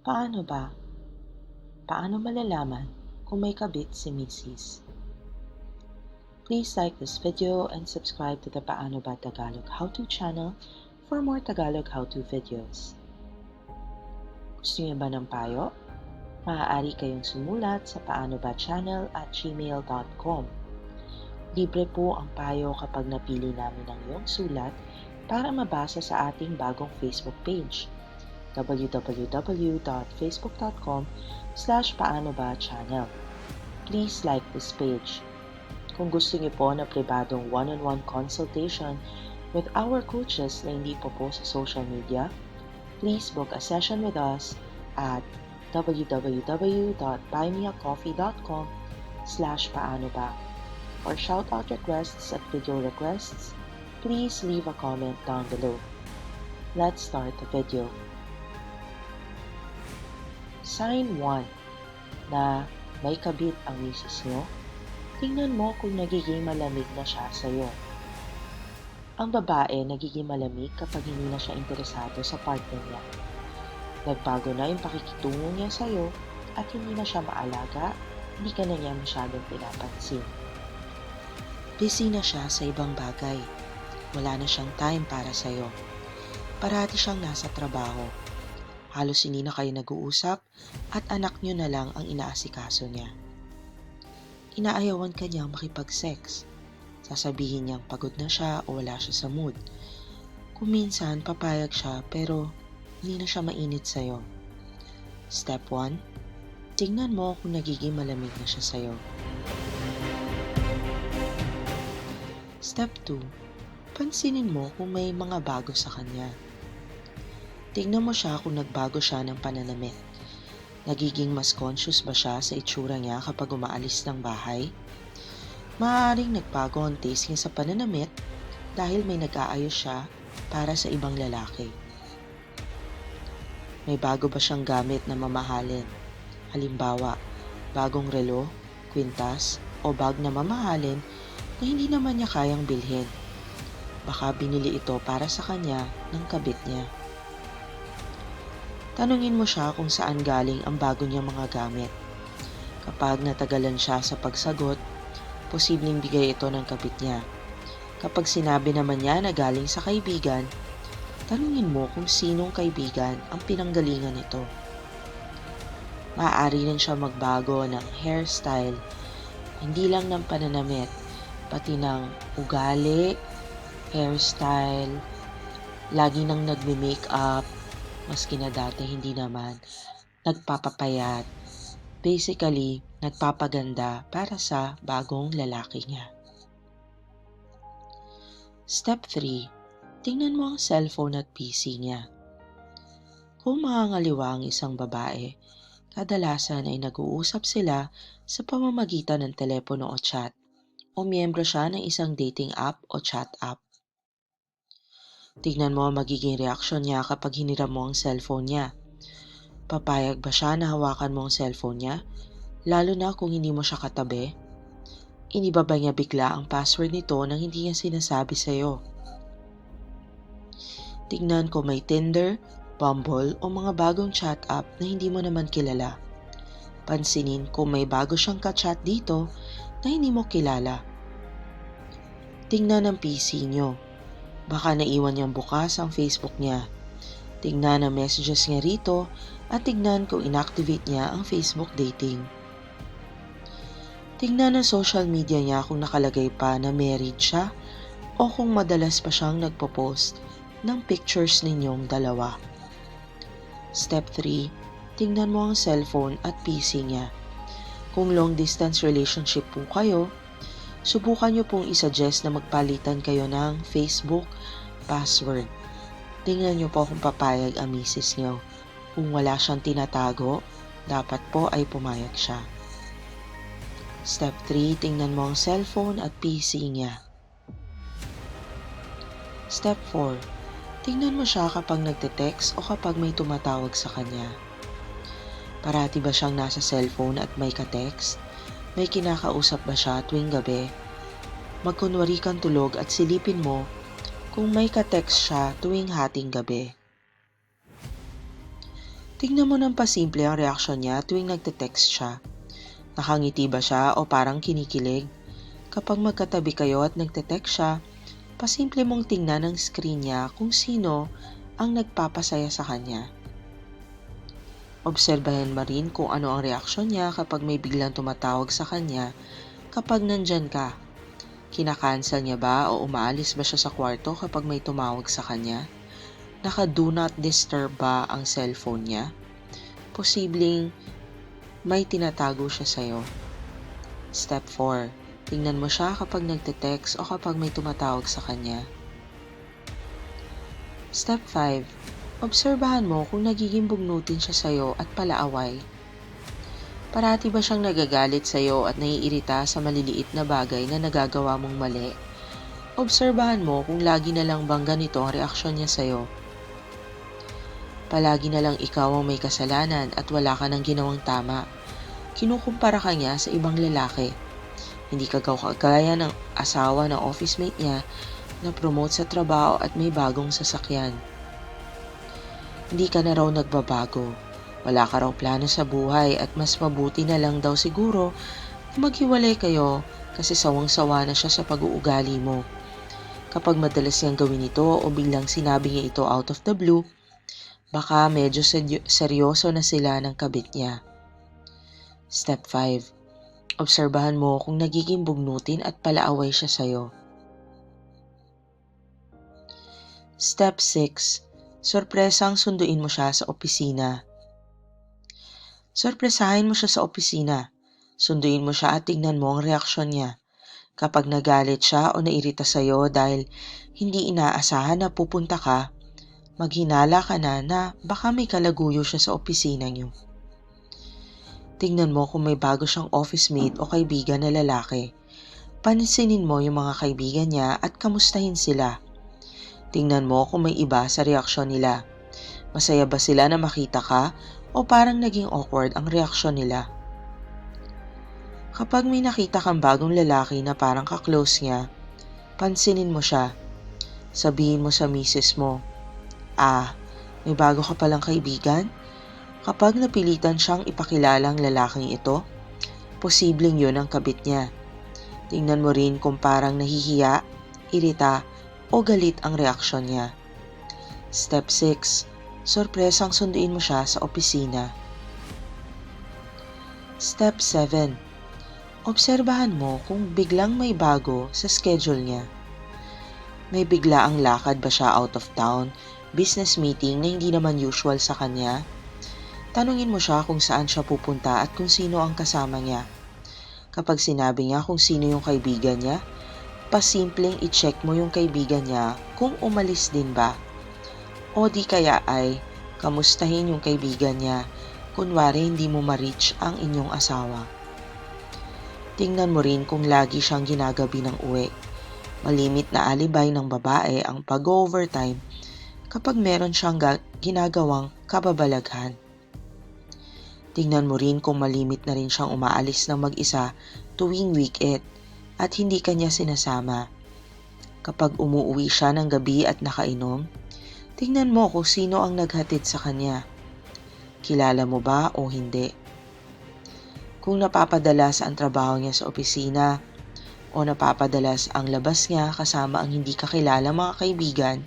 Paano ba? Paano malalaman kung may kabit si Mrs. Please like this video and subscribe to the Paano Ba Tagalog How-To channel for more Tagalog how-to videos. Gusto niyo ba ng payo? Maaari kayong sumulat sa paano ba channel at gmail.com. Libre po ang payo kapag napili namin ang iyong sulat para mabasa sa ating bagong Facebook page www.facebook.com slash paanoba channel. Please like this page. Kung gusto niyo po na pribadong one-on-one consultation with our coaches na hindi po po sa social media, please book a session with us at www.buymeacoffee.com slash paano ba. For shoutout requests at video requests, please leave a comment down below. Let's start the video. Sign 1 na may kabit ang misis nyo, tingnan mo kung nagiging malamig na siya sa'yo. Ang babae nagiging malamig kapag hindi na siya interesado sa partner niya. Nagbago na yung pakikitungo niya sa'yo at hindi na siya maalaga, hindi ka na niya masyadong pinapansin. Busy na siya sa ibang bagay. Wala na siyang time para sa'yo. Parati siyang nasa trabaho. Halos hindi na kayo nag-uusap at anak niyo na lang ang inaasikaso niya. Inaayawan ka niyang makipag-sex. Sasabihin niyang pagod na siya o wala siya sa mood. Kung minsan papayag siya pero hindi na siya mainit sa'yo. Step 1. Tingnan mo kung nagiging malamig na siya sa'yo. Step 2. Pansinin mo kung may mga bago sa kanya. Tingnan mo siya kung nagbago siya ng pananamit. Nagiging mas conscious ba siya sa itsura niya kapag umaalis ng bahay? Maaaring nagbago ang taste niya sa pananamit dahil may nag-aayos siya para sa ibang lalaki. May bago ba siyang gamit na mamahalin? Halimbawa, bagong relo, kwintas, o bag na mamahalin na hindi naman niya kayang bilhin. Baka binili ito para sa kanya ng kabit niya. Tanungin mo siya kung saan galing ang bago niyang mga gamit. Kapag natagalan siya sa pagsagot, posibleng bigay ito ng kabit niya. Kapag sinabi naman niya na galing sa kaibigan, tanungin mo kung sinong kaibigan ang pinanggalingan nito. Maaari rin siya magbago ng hairstyle, hindi lang ng pananamit, pati ng ugali, hairstyle, lagi nang nagme-makeup, maski na dati hindi naman, nagpapapayat, basically, nagpapaganda para sa bagong lalaki niya. Step 3. Tingnan mo ang cellphone at PC niya. Kung mangangaliwa ang isang babae, kadalasan ay nag-uusap sila sa pamamagitan ng telepono o chat o miyembro siya ng isang dating app o chat app. Tingnan mo ang magiging reaksyon niya kapag hiniram mo ang cellphone niya. Papayag ba siya na hawakan mo ang cellphone niya? Lalo na kung hindi mo siya katabi? Iniba ba niya bigla ang password nito nang hindi niya sinasabi sa'yo? Tingnan kung may Tinder, Bumble o mga bagong chat app na hindi mo naman kilala. Pansinin kung may bago siyang ka-chat dito na hindi mo kilala. Tingnan ang PC niyo. Baka naiwan niyang bukas ang Facebook niya. Tingnan ang messages niya rito at tingnan kung inactivate niya ang Facebook dating. Tingnan ang social media niya kung nakalagay pa na married siya o kung madalas pa siyang nagpo-post ng pictures ninyong dalawa. Step 3. Tingnan mo ang cellphone at PC niya. Kung long distance relationship po kayo, subukan niyo pong isuggest na magpalitan kayo ng Facebook password. Tingnan niyo po kung papayag ang misis niyo. Kung wala siyang tinatago, dapat po ay pumayag siya. Step 3, tingnan mo ang cellphone at PC niya. Step 4, tingnan mo siya kapag nagte-text o kapag may tumatawag sa kanya. Parati ba siyang nasa cellphone at may ka-text? May kinakausap ba siya tuwing gabi? Magkunwari kang tulog at silipin mo kung may ka-text siya tuwing hating gabi. Tingnan mo ng pasimple ang reaksyon niya tuwing nagte-text siya. Nakangiti ba siya o parang kinikilig? Kapag magkatabi kayo at nagte-text siya, pasimple mong tingnan ang screen niya kung sino ang nagpapasaya sa kanya. Obserbahin mo rin kung ano ang reaksyon niya kapag may biglang tumatawag sa kanya kapag nandyan ka. Kinakancel niya ba o umaalis ba siya sa kwarto kapag may tumawag sa kanya? Naka do not disturb ba ang cellphone niya? Posibleng may tinatago siya sa'yo. Step 4. Tingnan mo siya kapag nagte-text o kapag may tumatawag sa kanya. Step 5. Obserbahan mo kung nagiging bugnutin siya sa'yo at palaaway. Parati ba siyang nagagalit sa'yo at naiirita sa maliliit na bagay na nagagawa mong mali? Obserbahan mo kung lagi na lang bang ganito ang reaksyon niya sa'yo. Palagi na lang ikaw ang may kasalanan at wala ka nang ginawang tama. Kinukumpara ka niya sa ibang lalaki. Hindi ka kagaya ng asawa ng office mate niya na promote sa trabaho at may bagong sasakyan. Hindi ka na raw nagbabago. Wala ka raw plano sa buhay at mas mabuti na lang daw siguro na maghiwalay kayo kasi sawang-sawa na siya sa pag-uugali mo. Kapag madalas niyang gawin ito o biglang sinabi niya ito out of the blue, baka medyo seryoso na sila ng kabit niya. Step 5. Obserbahan mo kung nagiging bugnutin at palaaway siya sa'yo. Step 6 sorpresang sunduin mo siya sa opisina. Sorpresahin mo siya sa opisina. Sunduin mo siya at tignan mo ang reaksyon niya. Kapag nagalit siya o nairita sa'yo dahil hindi inaasahan na pupunta ka, maghinala ka na na baka may kalaguyo siya sa opisina niyo. Tingnan mo kung may bago siyang office mate o kaibigan na lalaki. Pansinin mo yung mga kaibigan niya at kamustahin sila. Tingnan mo kung may iba sa reaksyon nila. Masaya ba sila na makita ka o parang naging awkward ang reaksyon nila? Kapag may nakita kang bagong lalaki na parang kaklose niya, pansinin mo siya. Sabihin mo sa misis mo, Ah, may bago ka palang kaibigan? Kapag napilitan siyang ipakilala ang lalaking ito, posibleng yun ang kabit niya. Tingnan mo rin kung parang nahihiya, irita, o galit ang reaksyon niya. Step 6. Sorpresang sunduin mo siya sa opisina. Step 7. Obserbahan mo kung biglang may bago sa schedule niya. May bigla ang lakad ba siya out of town, business meeting na hindi naman usual sa kanya? Tanungin mo siya kung saan siya pupunta at kung sino ang kasama niya. Kapag sinabi niya kung sino yung kaibigan niya, pasimpleng i-check mo yung kaibigan niya kung umalis din ba. O di kaya ay, kamustahin yung kaibigan niya, kunwari hindi mo ma-reach ang inyong asawa. Tingnan mo rin kung lagi siyang ginagabi ng uwi. Malimit na alibay ng babae ang pag-overtime kapag meron siyang ginagawang kababalaghan. Tingnan mo rin kung malimit na rin siyang umaalis ng mag-isa tuwing weekend at hindi kanya sinasama. Kapag umuwi siya ng gabi at nakainom, tingnan mo kung sino ang naghatid sa kanya. Kilala mo ba o hindi? Kung napapadalas ang trabaho niya sa opisina o napapadalas ang labas niya kasama ang hindi kakilala mga kaibigan,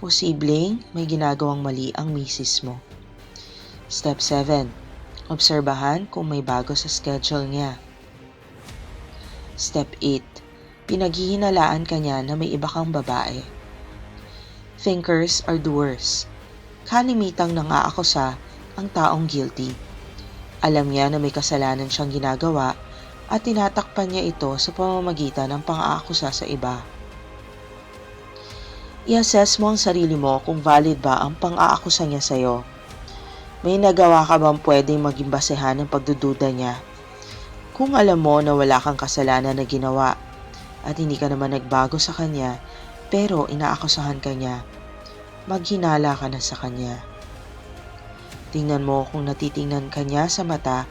posibleng may ginagawang mali ang misis mo. Step 7. Obserbahan kung may bago sa schedule niya. Step 8. Pinaghihinalaan ka niya na may iba kang babae. Thinkers are doers. Kalimitang nangaakusa ang taong guilty. Alam niya na may kasalanan siyang ginagawa at tinatakpan niya ito sa pamamagitan ng pang-aakusa sa iba. I-assess mo ang sarili mo kung valid ba ang pang-aakusa niya sa'yo may nagawa ka bang pwedeng maging basehan ng pagdududa niya? Kung alam mo na wala kang kasalanan na ginawa at hindi ka naman nagbago sa kanya pero inaakusahan ka niya, maghinala ka na sa kanya. Tingnan mo kung natitingnan ka niya sa mata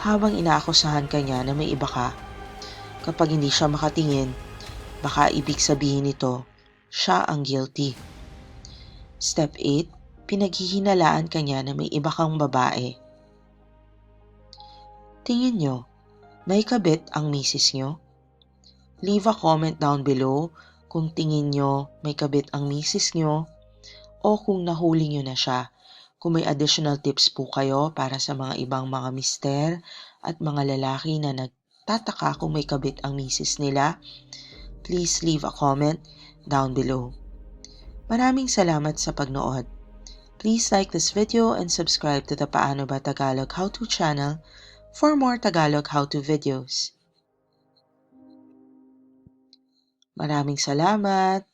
habang inaakusahan ka niya na may iba ka. Kapag hindi siya makatingin, baka ibig sabihin nito, siya ang guilty. Step 8 Pinaghihinalaan ka niya na may iba kang babae. Tingin nyo, may kabit ang misis nyo? Leave a comment down below kung tingin nyo may kabit ang misis nyo o kung nahuli nyo na siya. Kung may additional tips po kayo para sa mga ibang mga mister at mga lalaki na nagtataka kung may kabit ang misis nila, please leave a comment down below. Maraming salamat sa pagnood. Please like this video and subscribe to the Paano Ba Tagalog How To channel for more Tagalog How To videos. Maraming salamat!